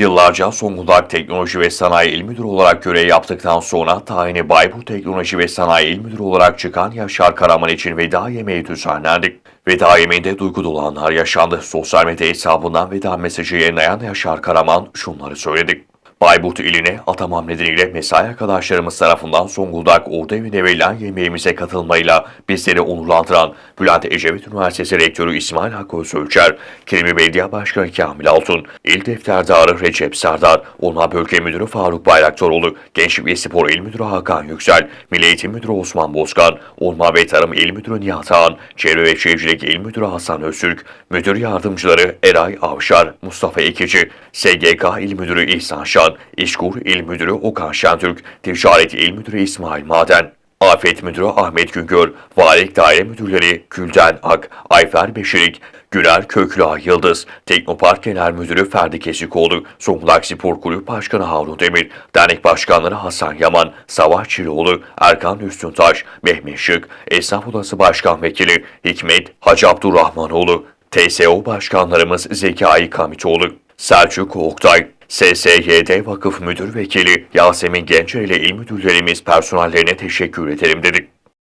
Yıllarca Zonguldak Teknoloji ve Sanayi İl Müdürü olarak görev yaptıktan sonra tayini Bayburt Teknoloji ve Sanayi İl Müdürü olarak çıkan Yaşar Karaman için veda yemeği düzenlendi. Veda yemeğinde duygu dolu anlar yaşandı. Sosyal medya hesabından veda mesajı yayınlayan Yaşar Karaman şunları söyledi. Bayburt iline atamam nedeniyle mesai arkadaşlarımız tarafından Zonguldak Ordu Evi'ne verilen yemeğimize katılmayla bizleri onurlandıran Bülent Ecevit Üniversitesi Rektörü İsmail Hakkı Özölçer, Kelime Belediye Başkanı Kamil Altun, İl Defterdarı Recep Serdar, Orman Bölge Müdürü Faruk Bayraktaroğlu, Gençlik ve Spor İl Müdürü Hakan Yüksel, Milli Eğitim Müdürü Osman Bozkan, Orman ve Tarım İl Müdürü Nihat Ağan, Çevre ve Şehircilik İl Müdürü Hasan Öztürk, Müdür Yardımcıları Eray Avşar, Mustafa Ekici, SGK İl Müdürü İhsan Şan, İşkur İl Müdürü Okan Şentürk, Ticaret İl Müdürü İsmail Maden, Afet Müdürü Ahmet Güngör, Valilik Daire Müdürleri Külden Ak, Ayfer Beşirik, Güler Köklü Ay Yıldız, Teknopark Genel Müdürü Ferdi Kesikoğlu, Zonguldak Spor Kulübü Başkanı Harun Demir, Dernek Başkanları Hasan Yaman, Savaş Çiloğlu, Erkan Üstüntaş, Mehmet Şık, Esnaf Odası Başkan Vekili Hikmet Hacı Abdurrahmanoğlu, TSO Başkanlarımız Zekai Kamitoğlu, Selçuk Oktay, SSYD Vakıf Müdür Vekili Yasemin Gencer ile il müdürlerimiz personellerine teşekkür ederim dedik.